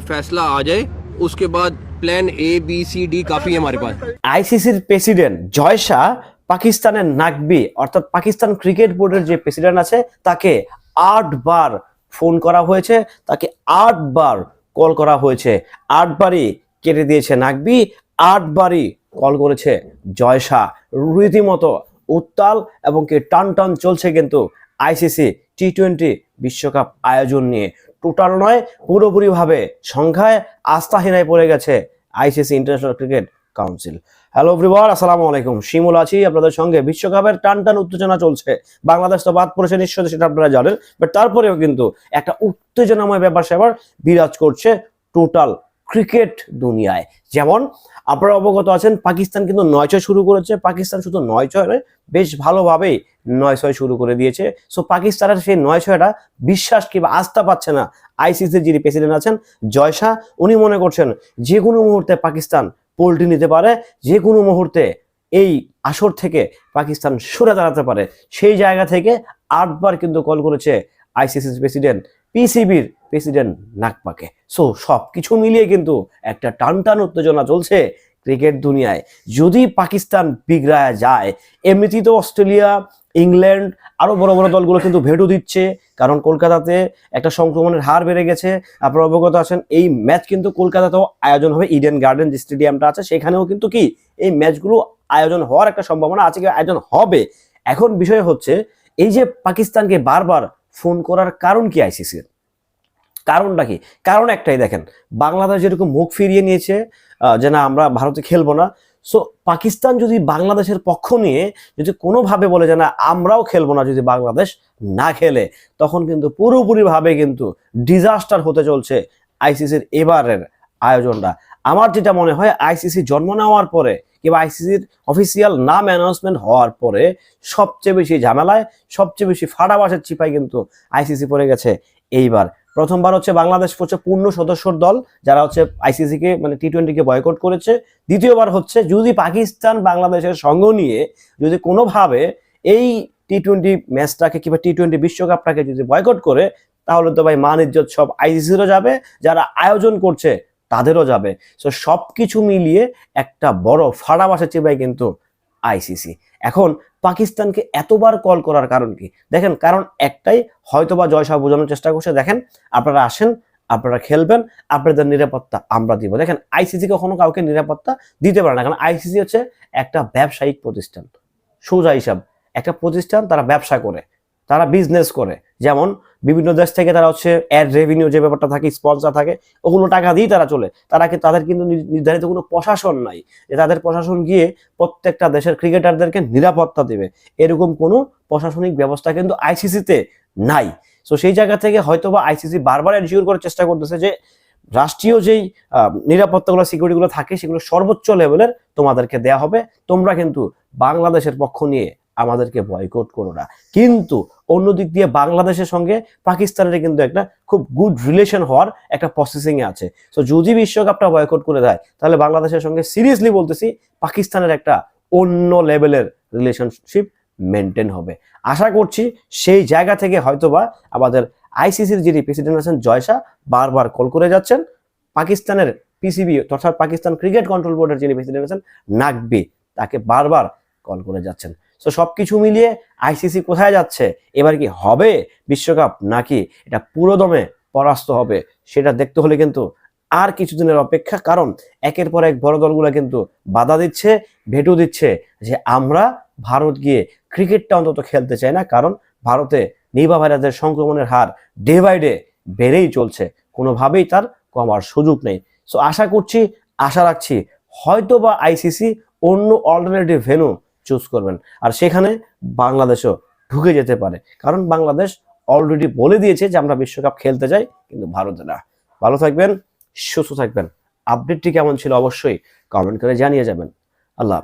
फैसला आ जाए उसके बाद plan A B C D काफ़ी है हमारे पास আইসিসির প্রেসিডেন্ট জয় শাহ পাকিস্তানের নাকবি অর্থাৎ পাকিস্তান ক্রিকেট বোর্ডের যে প্রেসিডেন্ট আছে তাকে আটবার ফোন করা হয়েছে তাকে আটবার কল করা হয়েছে আটবারই কেটে দিয়েছে নাকবি আটবারই কল করেছে জয় শাহ রীতিমতো উত্তাল এবং কি টান টান চলছে কিন্তু আইসিসি টি টোয়েন্টি বিশ্বকাপ আয়োজন নিয়ে টোটাল নয়, পুরোপুরিভাবে সংখ্যায় আস্থাহীনায় পড়ে গেছে ICC International Cricket Council. Hello everyone, আসসালামু আলাইকুম। শিমুল আছি আপনাদের সঙ্গে। বিশ্বকাপের টান টান উত্তেজনা চলছে। বাংলাদেশ তো বাদ পড়েছে নিশ্চয়ই, সেটা আপনারা জানেন। বাট তারপরেও কিন্তু একটা উত্তেজনাময় ব্যাপার সেবার বিরাজ করছে টোটাল ক্রিকেট দুনিয়ায়। যেমন, আপনারা অবগত আছেন, পাকিস্তান কিন্তু নয় ছয় শুরু করেছে। পাকিস্তান শুধু নয় ছয় নয়, বেশ ভালোভাবেই নয় ছয় শুরু করে দিয়েছে। সো পাকিস্তানের সেই নয় ছয়টা বিশ্বাস কিংবা আস্থা পাচ্ছে না আইসিসির যিনি প্রেসিডেন্ট আছেন, জয় শাহ। উনি মনে করছেন, যে কোনো মুহূর্তে পাকিস্তান পোল্টি নিতে পারে, যে কোনো মুহূর্তে এই আসর থেকে পাকিস্তান সরে দাঁড়াতে পারে। সেই জায়গা থেকে আটবার কিন্তু কল করেছে আইসিসির প্রেসিডেন্ট। পিসিবির প্রেসিডেন্ট নাকপাকে। সো সব কিছু মিলিয়ে কিন্তু একটা টান টান উত্তেজনা চলছে ক্রিকেট দুনিয়ায়। যদি পাকিস্তান বিগড়ায় যায়, এমনিতেই তো অস্ট্রেলিয়া, ইংল্যান্ড আরও বড় বড় দলগুলো কিন্তু ভেটু দিচ্ছে। কারণ কলকাতাতে একটা সংক্রমণের হার বেড়ে গেছে। আপনারা অবগত আছেন, এই ম্যাচ কিন্তু কলকাতাতেও আয়োজন হবে। ইডেন গার্ডেন যে স্টেডিয়ামটা আছে, সেখানেও কিন্তু কি, এই ম্যাচগুলো আয়োজন হওয়ার একটা সম্ভাবনা আছে কি আয়োজন হবে। এখন বিষয় হচ্ছে, এই যে পাকিস্তানকে বারবার ফোন করার কারণ কি আইসিসির কারণটা কি? কারণ একটাই দেখেন, বাংলাদেশ যেরকম মুখ ফিরিয়ে নিয়েছে যে না, আমরা ভারতে খেলব না। সো পাকিস্তান যদি বাংলাদেশের পক্ষ নিয়ে যদি কোনোভাবে বলে যে না, আমরাও খেলব না যদি বাংলাদেশ না খেলে, তখন কিন্তু পুরোপুরিভাবে কিন্তু ডিজাস্টার হতে চলছে আইসিসির এবারের আয়োজনটা। আমার যেটা মনে হয় আইসিসি জন্ম নেওয়ার পরে কিংবা আইসিসির অফিসিয়াল নাম অ্যানাউন্সমেন্ট হওয়ার পরে সবচেয়ে বেশি ঝামেলায়, সবচেয়ে বেশি ফাটা ফাটাবাসের চিপায় কিন্তু আইসিসি পড়ে গেছে এইবার। প্রথমবার হচ্ছে বাংলাদেশ হচ্ছে পূর্ণ সদস্যর দল, যারা হচ্ছে আইসিসি কে মানে টি টোয়েন্টিকে বয়কট করেছে। দ্বিতীয়বার হচ্ছে যদি পাকিস্তান বাংলাদেশের সঙ্গ নিয়ে যদি কোনোভাবে এই টি টোয়েন্টি ম্যাচটাকে কিংবা টি টোয়েন্টি বিশ্বকাপটাকে যদি বয়কট করে, তাহলে তো ভাই মান ইজ্জত সব আইসিসিরও যাবে, যারা আয়োজন করছে তাদেরও যাবে। সো সব কিছু মিলিয়ে একটা বড় ফাড়া ফাড়াবাসা চিবাই কিন্তু আইসিসি এখন পাকিস্তানকে এতবার কল করার কারণ কি? দেখেন, কারণ একটাই হয়তোবা জয় শাহ বোঝানোর চেষ্টা করছে। দেখেন, আপনারা আসেন, আপনারা খেলবেন, আপনাদের নিরাপত্তা আমরা দিব। দেখেন আইসিসি কখনো কাউকে নিরাপত্তা দিতে পারে না। কারণ আইসিসি হচ্ছে একটা ব্যবসায়িক প্রতিষ্ঠান। সোজা হিসাব, একটা প্রতিষ্ঠান তারা ব্যবসা করে। তারা বিজনেস করে। যেমন বিভিন্ন দেশ থেকে তারা হচ্ছে অ্যাড রেভিনিউ যে ব্যাপারটা থাকে স্পন্সর থাকে, ওগুলো টাকা দিয়ে তারা চলে। তারা তাদের কিন্তু নির্ধারিত কোনো প্রশাসন নাই। যে তাদের প্রশাসন গিয়ে প্রত্যেকটা দেশের ক্রিকেটারদেরকে নিরাপত্তা দেবে। এরকম কোনো প্রশাসনিক ব্যবস্থা কিন্তু আইসিসিতে নাই। তো সেই জায়গা থেকে হয়তো বা আইসিসি বারবার এনশিওর করার চেষ্টা করতেছে যে রাষ্ট্রীয় যেই নিরাপত্তাগুলো সিকিউরিটিগুলো থাকে, সেগুলো সর্বোচ্চ লেভেলের তোমাদেরকে দেয়া হবে। তোমরা কিন্তু বাংলাদেশের পক্ষ নিয়ে আমাদেরকে বয়কট করো না। কিন্তু অন্যদিক দিয়ে বাংলাদেশের সঙ্গে পাকিস্তানের কিন্তু একটা খুব গুড রিলেশন হওয়ার একটা প্রসেসিং এ আছে। তো যদি বিশ্বকাপটা বয়কট করে দেয়, তাহলে বাংলাদেশের সঙ্গে সিরিয়াসলি বলতেছি, পাকিস্তানের একটা অন্য লেভেলের রিলেশনশিপ মেনটেন হবে। আশা করছি সেই জায়গা থেকে হয়তোবা আমাদের আইসিসির যিনি প্রেসিডেন্ট আছেন, জয় শাহ, বারবার কল করে যাচ্ছেন। পাকিস্তানের পিসিবি অর্থাৎ পাকিস্তান ক্রিকেট কন্ট্রোল বোর্ডের যিনি প্রেসিডেন্ট আছেন নাকবি তাকে বারবার কল করে যাচ্ছেন। তো সব কিছু মিলিয়ে আইসিসি কোথায় যাচ্ছে? এবার কি হবে বিশ্বকাপ? নাকি এটা পুরোদমে পরাস্ত হবে? সেটা দেখতে হলে কিন্তু আর কিছুদিনের অপেক্ষা, কারণ একের পর এক বড় দলগুলো কিন্তু বাধা দিচ্ছে, ভেটু দিচ্ছে যে আমরা ভারত গিয়ে ক্রিকেটটা অন্তত খেলতে চাই না, কারণ ভারতে নিপা ভাইরাসের সংক্রমণের হার ডে বাই ডে বেড়েই চলছে। কোনোভাবেই তার কমার সুযোগ নেই। সো আশা করছি, আশা রাখছি হয়তো বা আইসিসি অন্য অল্টারনেটিভ ভেনু চুজ করবেন। আর সেখানে বাংলাদেশও ঢুকে যেতে পারে। কারণ বাংলাদেশ অলরেডি বলে দিয়েছে যে আমরা বিশ্বকাপ খেলতে চাই কিন্তু ভারতে না। ভালো থাকবেন, সুস্থ থাকবেন। আপডেটটি কেমন ছিল অবশ্যই কমেন্ট করে জানিয়ে যাবেন। আল্লাহ।